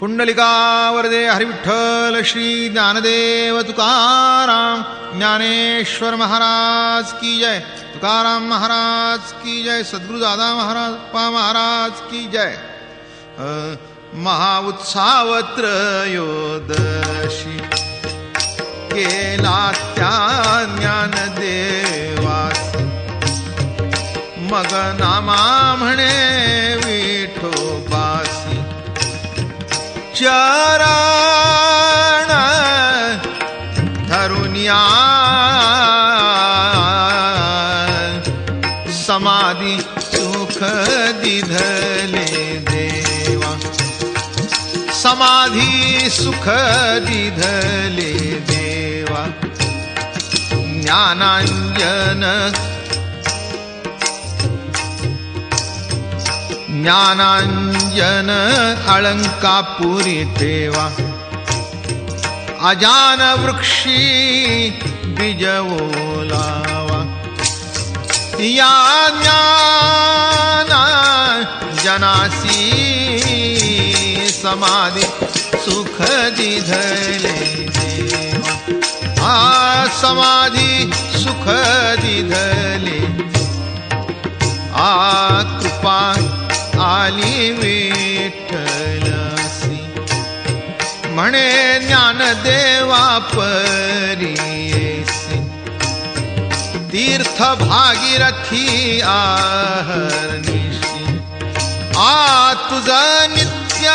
पुंडलिका वरदे हरिविठ्ठल श्री ज्ञानदेव तुकाराम, ज्ञानेश्वर महाराज की जय। तुकाराम महाराज की जय, सद्गुरु दादा महाराज, पा महाराज की जय। महाउत्सावत्रयोदशी। केला त्या ज्ञानदेवास। मग नामा म्हणे विठोबासी चरण धरुनिया। समाधी सुख दिधले देवा। समाधी सुख दिधले देवा। ज्ञानांजन ज्ञानांजन अलंकापुरी ठेवा अजान वृक्षी बीजवोलावा या ज्ञान जनासी समाधी सुख दिधले देवा। आ समाधी सुख दिधले विठ्ठलसी म्हणे ज्ञानदेवा परीसी तीर्थ भागीरथी आहर्निशी आ तुझ नित्य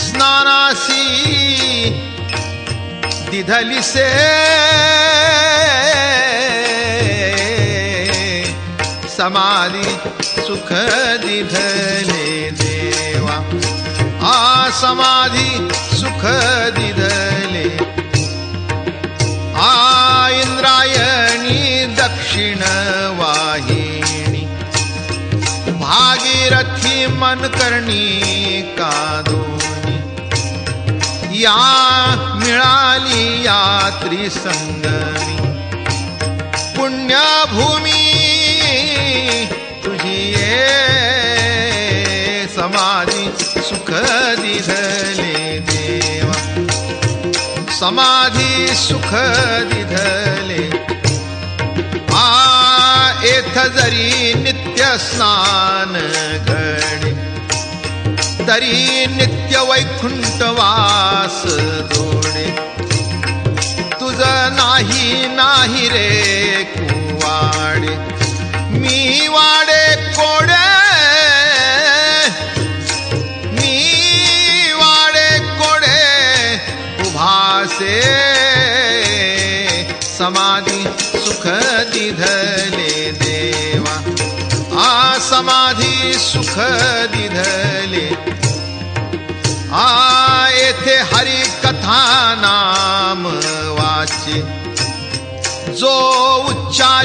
स्नानासी। दिधलिसे समाधी सुख दिधले देवा। आ समाधी सुख दिधले आ इंद्रायणी दक्षिण वाहिनी भागीरथी मन करणी कादोनी। या मिळाली यात्री संगमी। पुण्यभूमी समाधी सुख दिधले. आ एथ जरी नित्य स्नान घडे तरी नित्य वैकुंठ वास जोडे. तुझ नाही नाही रे कुवाडे मी वाडे कोडे समाधी सुख दिधले देवा। आ समाधि सुख दिधले। आ येथे हरी कथा नाम वाचे। जो उच्चार